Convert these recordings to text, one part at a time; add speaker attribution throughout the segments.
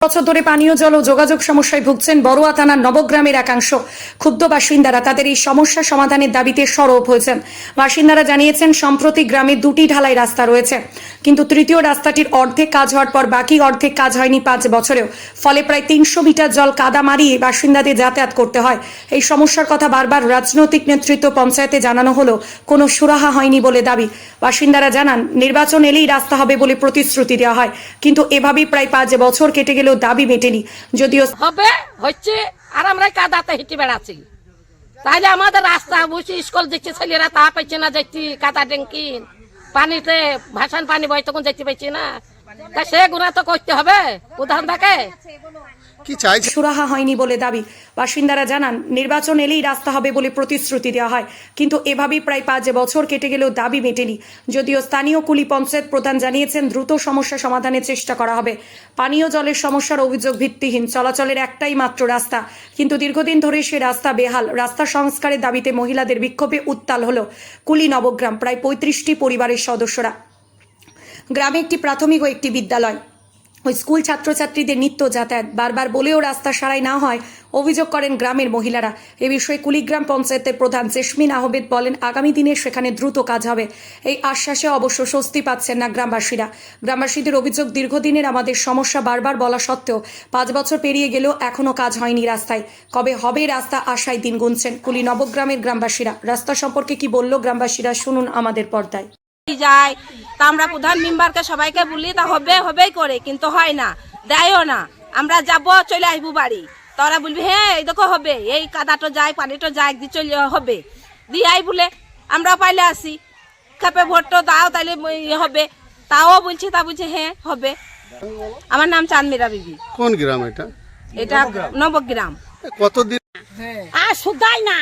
Speaker 1: বছর ধরে পানীয় জল ও যোগাযোগ সমস্যায় ভুগছেন বড়ুয়া থানার নবগ্রামের একাংশ। ক্ষুব্ধ বাসিন্দারা তাদের এই সমস্যা সমাধানের দাবিতে সরব হয়েছেন। বাসিন্দারা জানিয়েছেন, সম্প্রতি গ্রামে দুটি ঢালাই রাস্তা রয়েছে। কিন্তু তৃতীয় রাস্তাটির অর্ধেক কাজ হওয়ার পর বাকি অর্ধেক কাজ হয়নি পাঁচ বছরেও। ফলে প্রায় তিনশো মিটার জল কাদা মারিয়ে বাসিন্দাদের যাতায়াত করতে হয়। এই সমস্যার কথা বারবার রাজনৈতিক নেতৃত্ব পঞ্চায়েতে জানানো হলো কোনো সুরাহা হয়নি বলে দাবি। বাসিন্দারা জানান, নির্বাচন এলেই রাস্তা হবে বলে প্রতিশ্রুতি দেওয়া হয়। কিন্তু এভাবেই প্রায় পাঁচ বছর কেটে গেলেও দাবি মেটেনি। যদিও
Speaker 2: হবে, হচ্ছে, আর আমরা কাদাতে হেঁটে বেড়াচ্ছি। তাহলে আমাদের রাস্তা, বসে স্কুল দিচ্ছে ছেলেরা, তা পাইছে না দেখছি, কাদা ডেঙ্কি পানিতে ভাসান পানি বই তখন যাইতে পাইছি না। তা সে গুণা তো করতে হবে প্রধান থাকে।
Speaker 3: কি চাইছে?
Speaker 1: সুরাহা হয়নি বলে দাবি। বাসিন্দারা জানান, নির্বাচন এলেই রাস্তা হবে বলে প্রতিশ্রুতি দেওয়া হয়। কিন্তু এভাবেই প্রায় পাঁচ বছর কেটে গেলেও দাবি মেটেনি। যদিও স্থানীয় কুলি পঞ্চায়েত প্রধান জানিয়েছেন, দ্রুত সমস্যা সমাধানের চেষ্টা করা হবে। পানীয় জলের সমস্যার অভিযোগ ভিত্তিহীন, চলাচলের একটাই মাত্র রাস্তা। কিন্তু দীর্ঘদিন ধরে সে রাস্তা বেহাল। রাস্তা সংস্কারের দাবিতে মহিলাদের বিক্ষোভে উত্তাল হলো কুলি নবগ্রাম, প্রায় পঁয়ত্রিশটি পরিবারের সদস্যরা। গ্রামে একটি প্রাথমিক ও একটি বিদ্যালয়। ওই স্কুল ছাত্রছাত্রীদের নিত্য যাতায়াত, বারবার বলেও রাস্তা সারাই না হয়, অভিযোগ করেন গ্রামের মহিলারা। এ বিষয়ে কুলিগ্রাম পঞ্চায়েতের প্রধান জেসমিন আহমেদ বলেন, আগামী দিনে সেখানে দ্রুত কাজ হবে। এই আশ্বাসে অবশ্য স্বস্তি পাচ্ছেন না গ্রামবাসীরা। গ্রামবাসীদের অভিযোগ, দীর্ঘদিনের আমাদের সমস্যা বারবার বলা সত্ত্বেও পাঁচ বছর পেরিয়ে গেলেও এখনও কাজ হয়নি রাস্তায়। কবে হবে রাস্তা আশায় দিন গুনছেন কুলি নবগ্রামের গ্রামবাসীরা। রাস্তা সম্পর্কে কি বলল গ্রামবাসীরা, শুনুন আমাদের পর্দায়।
Speaker 4: যায়। তা আমরা প্রধান মেম্বারকে সবাইকে বলি তা হবে হবেই করে কিন্তু হয় না দেয়ও না। আমরা যাব চলে আসব বাড়ি। তারা বলবি হ্যাঁ এই দেখো হবে এই কাদাটো যায় পানিটো যায় দি চলে হবে। দিয়ে আই বলে আমরা পাইলে আসি। খেপে ভোটটো দাও তাহলে ইয়ে হবে। তাও বলছি তা বলছে হ্যাঁ হবে। আমার নাম চাঁদমিরা বিবি।
Speaker 3: কোন গ্রাম এটা?
Speaker 4: এটা নবগ্রাম।
Speaker 3: কতদিন?
Speaker 5: আর শুধাই না।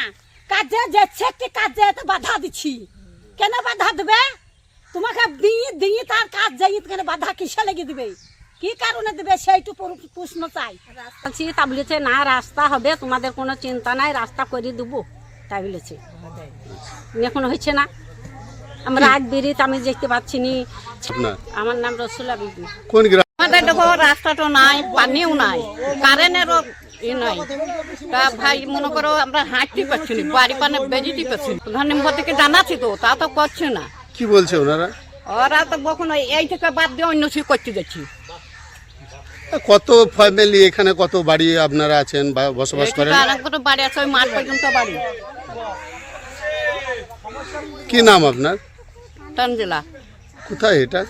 Speaker 5: কাজে যাচ্ছে কি কাজে তো বাধা দিচ্ছি কেন বাধা দেবে? তোমাকে দিই দিই তার কাজ যাই কেন বাধা কিসে লেগে দিবে? কি কারণে দেবে? সেইটু পুরো- প্রশ্ন চাই।
Speaker 6: বলছি তা বলেছে না রাস্তা হবে তোমাদের কোনো চিন্তা নাই রাস্তা করে দেবো। তাই বলেছে। এখন হচ্ছে না। আমরা আগ বেরিয়ে আমি দেখতে পাচ্ছি নি। আমার নাম রসুলা বিবি।
Speaker 3: কোন
Speaker 6: আমাদের দেখো রাস্তাটা নাই পানিও নাই কারেন্টেরও ই নাই। তা ভাই মনে করো আমরা হাঁটতে পারছি না বাড়ি পানে বেরিতে পারছি না। প্রধান মেম্বার থেকে জানাচ্ছি তো তা তো করছে না।
Speaker 3: কি বলছে ওনারা?
Speaker 6: ওরা তো কখনো এই থেকে বাদ দিয়ে অন্য কিছু করতে যাচ্ছি
Speaker 3: কত ফ্যামিলি এখানে কত বাড়ি আপনারা আছেন বা বসবাস করেন?
Speaker 6: অনেক কত বাড়ি আছে ওই মাঠ পর্যন্ত বাড়ি।
Speaker 3: কি নাম আপনার?
Speaker 6: তঞ্জিলা।
Speaker 3: কোথায় এটা?